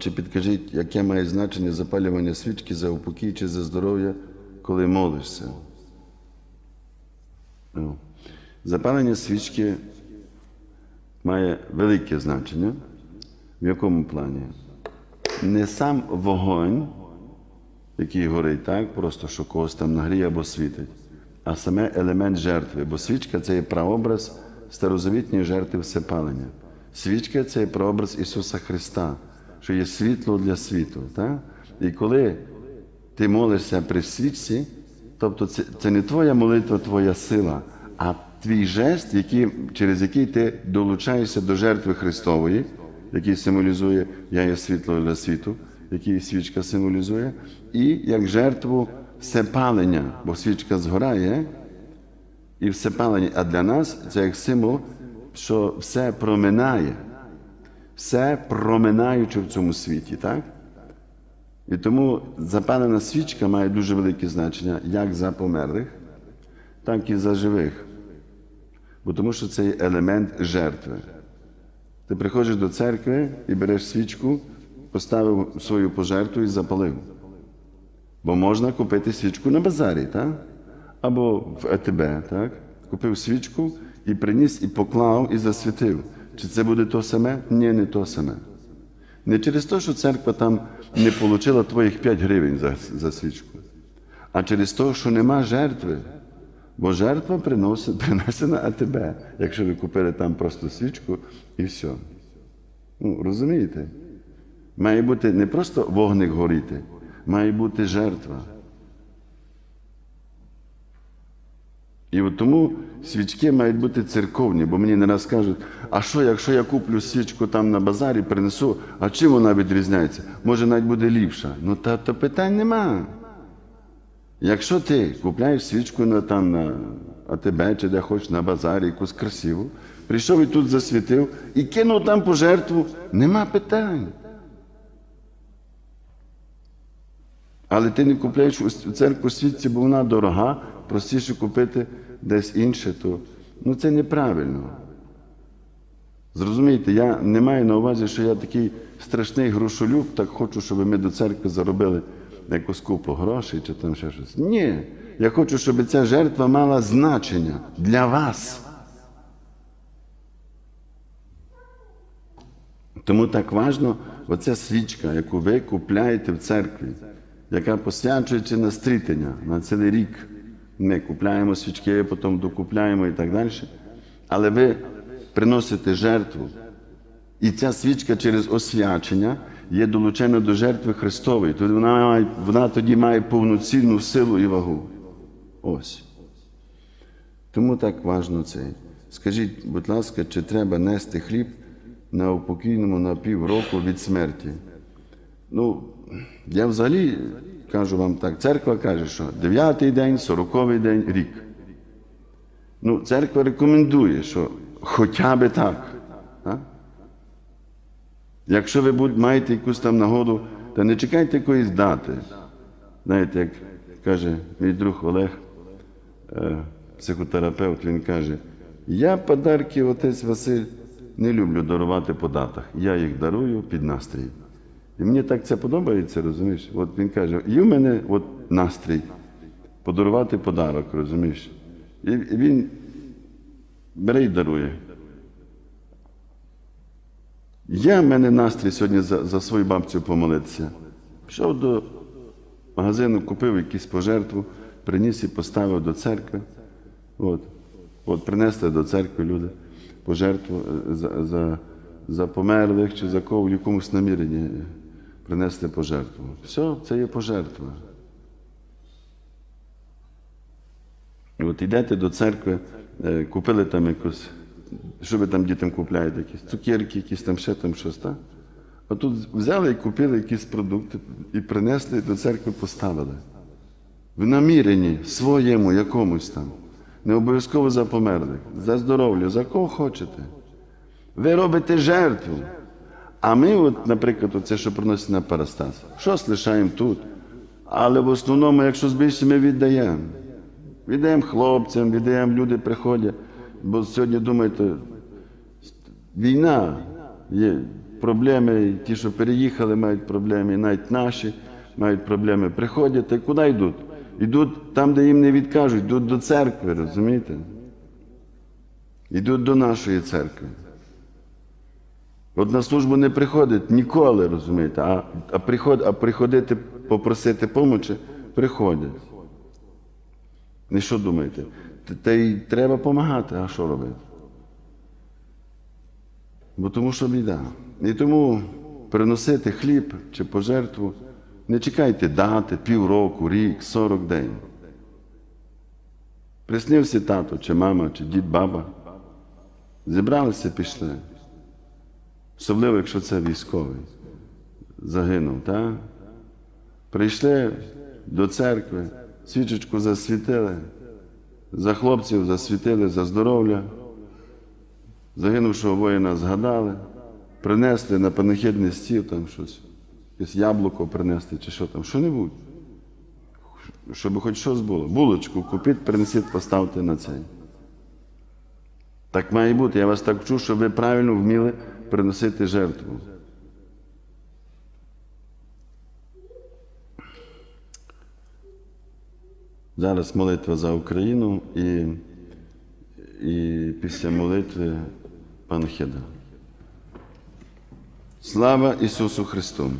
Чи підкажіть, яке має значення запалювання свічки за упокій чи за здоров'я, коли молишся? Ну, Запалення свічки має велике значення. В якому плані? Не сам вогонь, який горить так, просто що когось там нагріє або світить, а саме елемент жертви. Бо свічка це є прообраз старозавітньої жертви всепалення. Свічка це є прообраз Ісуса Христа, що є світло для світу. Так? І коли ти молишся при свічці, тобто це, це не твоя молитва, твоя сила, а твій жест, який, через який ти долучаєшся до жертви Христової, який символізує Я є світло для світу, який свічка символізує, і як жертву всепалення, бо свічка згорає, і всепалення, а для нас це як символ, що все проминає, все проминаюче в цьому світі, так? І тому запалена свічка має дуже велике значення як за померлих, так і за живих. Бо тому що це є елемент жертви. Ти приходиш до церкви і береш свічку, поставив свою пожертву і запалив. Бо можна купити свічку на базарі, так? або в ЕТБ, так? Купив свічку і приніс, і поклав, і засвітив. Чи це буде то саме? Ні, не то саме. Не через те, що церква там не отримала твоїх 5 гривень за, за свічку, а через те, що нема жертви. Бо жертва принесена АТБ, якщо ви купили там просто свічку і все. Ну, розумієте? Має бути не просто вогник горіти, має бути жертва. І от тому свічки мають бути церковні, бо мені не раз кажуть, а що, якщо я куплю свічку там на базарі, принесу, а чим вона відрізняється? Може, навіть буде ліпша. Ну, та, то питань нема. Якщо ти купляєш свічку на, там, на АТБ чи де хочеш на базарі, якусь красиву, прийшов і тут засвітив і кинув там пожертву, нема питань. Але ти не купляєш у церкву світці, бо вона дорога, простіше купити десь інше, то ну це неправильно. Зрозумієте, я не маю на увазі, що я такий страшний грошолюб, так хочу, щоб ми до церкви заробили якусь купу грошей чи там ще щось. Ні. Я хочу, щоб ця жертва мала значення для вас. Тому так важно оця свічка, яку ви купляєте в церкві, яка посвячується на стрітення на цілий рік. Ми купляємо свічки, потім докупляємо і так далі. Але ви приносите жертву. І ця свічка через освячення є долучена до жертви Христової. Тоді вона, має, вона тоді має повноцінну силу і вагу. Ось. Тому так важно це. Скажіть, будь ласка, чи треба нести хліб на упокійному на півроку від смерті? Ну, я взагалі кажу вам так, церква каже, що 9-й день, 40-й день, рік. Ну, церква рекомендує, що хоча би так. А? Якщо ви маєте якусь там нагоду, то не чекайте якоїсь дати. Знаєте, як каже мій друг Олег, е, психотерапевт, він каже, я подарки, отець Василь, не люблю дарувати по датах. Я їх дарую під настрій. І мені так це подобається, розумієш? От він каже, є в мене от настрій подарувати подарок, розумієш? І і він бере і дарує. Я в мене настрій сьогодні за, за свою бабцю помолитися. Пішов до магазину, купив якусь пожертву, приніс і поставив до церкви. От, от принесли до церкви люди пожертву е, за, за, за померлих чи за кого в якомусь наміренні принесли пожертву. Все, це є пожертва. І От йдете до церкви, е, купили там якусь, що ви там дітям купляєте, якісь цукерки, якісь там ще там щось, так? А тут взяли і купили якісь продукти і принесли до церкви, поставили. В наміренні своєму якомусь там. Не обов'язково за померлих, за здоров'я, за кого хочете. Ви робите жертву. А ми, от, наприклад, це, що приносить на парастас, щось лишаємо тут. Але в основному, якщо збільшиться, ми віддаємо. Віддаємо хлопцям, віддаємо, люди приходять. Бо сьогодні думаєте, війна є, проблеми, ті, що переїхали, мають проблеми, і навіть наші мають проблеми. Приходять, і куди йдуть? Йдуть там, де їм не відкажуть, йдуть до церкви, розумієте? Йдуть до нашої церкви. От на службу не приходить ніколи, розумієте, а, а, приход, а приходити попросити помочі, приходять. І що думаєте? Та- й треба допомагати, а що робити? Бо тому що біда. І тому приносити хліб чи пожертву, не чекайте дати півроку, рік, 40 день. Приснився тато, чи мама, чи дід, баба. Зібралися, пішли. Особливо, якщо це військовий. Загинув, так? Прийшли до церкви, свічечку засвітили, за хлопців засвітили, за здоров'я. Загинувшого воїна згадали, принесли на панахідний стіл там щось, якесь яблуко принести чи що там, що-небудь. Щоб хоч щось було. Булочку купіть, принесіть, поставте на цей. Так має бути. Я вас так вчу, щоб ви правильно вміли приносити жертву. Зараз молитва за Україну і, і після молитви панахида. Слава Ісусу Христу!